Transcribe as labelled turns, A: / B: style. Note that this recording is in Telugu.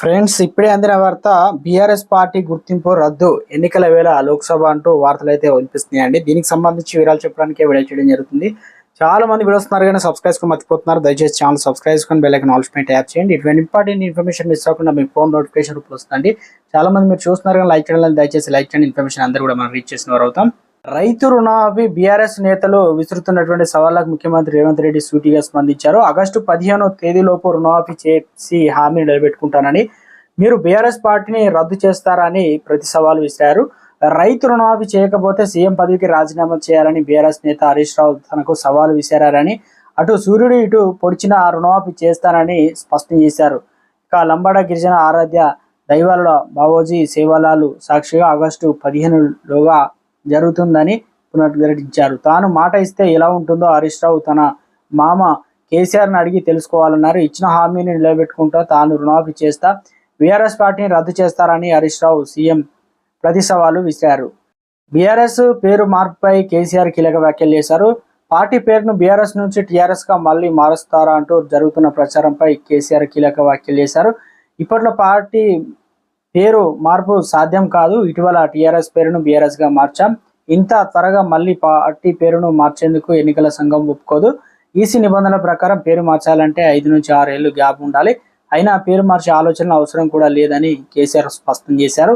A: ఫ్రెండ్స్ ఇప్పుడే అందిన వార్త బీఆర్ఎస్ పార్టీ గుర్తింపు రద్దు. ఎన్నికల వేళ లోక్సభ అంటూ వార్తలు అయితే వినిపిస్తున్నాయండి. దీనికి సంబంధించి వివరాలు చెప్పడానికి వీడియో చేయడం జరుగుతుంది. చాలా మంది వీడియోస్తున్నారు కానీ సబ్స్క్రైబ్ మర్చిపోతున్నారు. దయచేసి ఛానల్ సబ్స్క్రైబ్ చేసుకుని బెల్ ఐకన్ ఆల్స్ ట్యాప్ చేయండి. ఇటువంటి ఇంపార్టెంట్ ఇన్ఫర్మేషన్ మిస్ అవ్వకుండా మీ ఫోన్ నోటిఫికేషన్ రూపంలో వస్తుంది చాలా మంది మీరు చూస్తున్నారు కానీ లైక్ చేయడం దయచేసి లైక్ చేయండి. ఇన్ఫర్మేషన్ అందరూ కూడా మనం రీచ్ చేసిన వారు అవుతాం. రైతు రుణమాఫీ బీఆర్ఎస్ నేతలు విసురుతున్నటువంటి సవాళ్ళకు ముఖ్యమంత్రి రేవంత్ రెడ్డి సూటిగా స్పందించారు. ఆగస్టు పదిహేను తేదీలోపు రుణమాఫీ చేసి హామీ నిలబెట్టుకుంటానని మీరు బీఆర్ఎస్ పార్టీని రద్దు చేస్తారని ప్రతి సవాలు విసిరారు. రైతు రుణమాఫీ చేయకపోతే సీఎం పదవికి రాజీనామా చేయాలని బీఆర్ఎస్ నేత హరీష్ రావు తనకు సవాలు విసిరారని అటు సూర్యుడు ఇటు పొడిచిన రుణమాఫీ చేస్తానని స్పష్టం చేశారు. ఇక లంబాడ గిరిజన ఆరాధ్య దైవాల బావోజీ సేవాలాలు సాక్షిగా ఆగస్టు పదిహేనులోగా జరుగుతుందని పునరుద్ఘాటించారు తాను మాట ఇస్తే ఎలా ఉంటుందో హరీష్ రావు తన మామ కేసీఆర్ని అడిగి తెలుసుకోవాలన్నారు. ఇచ్చిన హామీని నిలబెట్టుకుంటూ తాను రుణమాఫీ చేస్తా బీఆర్ఎస్ పార్టీని రద్దు చేస్తారని హరీష్ రావు సీఎం ప్రతి సవాలు విసిరారు. బీఆర్ఎస్ పేరు మార్పుపై కేసీఆర్ కీలక వ్యాఖ్యలు చేశారు. పార్టీ పేరును బీఆర్ఎస్ నుంచి టీఆర్ఎస్గా మళ్ళీ మారుస్తారా అంటూ జరుగుతున్న ప్రచారంపై కేసీఆర్ కీలక వ్యాఖ్యలు చేశారు. ఇప్పట్లో పార్టీ పేరు మార్పు సాధ్యం కాదు. ఇటీవల టీఆర్ఎస్ పేరును బీఆర్ఎస్గా మార్చాం. ఇంత త్వరగా మళ్ళీ పార్టీ పేరును మార్చేందుకు ఎన్నికల సంఘం ఒప్పుకోదు. ఈసీ నిబంధనల ప్రకారం పేరు మార్చాలంటే ఐదు నుంచి ఆరు ఏళ్ళు గ్యాప్ ఉండాలి. అయినా పేరు మార్చే ఆలోచన అవసరం కూడా లేదని కేసీఆర్ స్పష్టం చేశారు.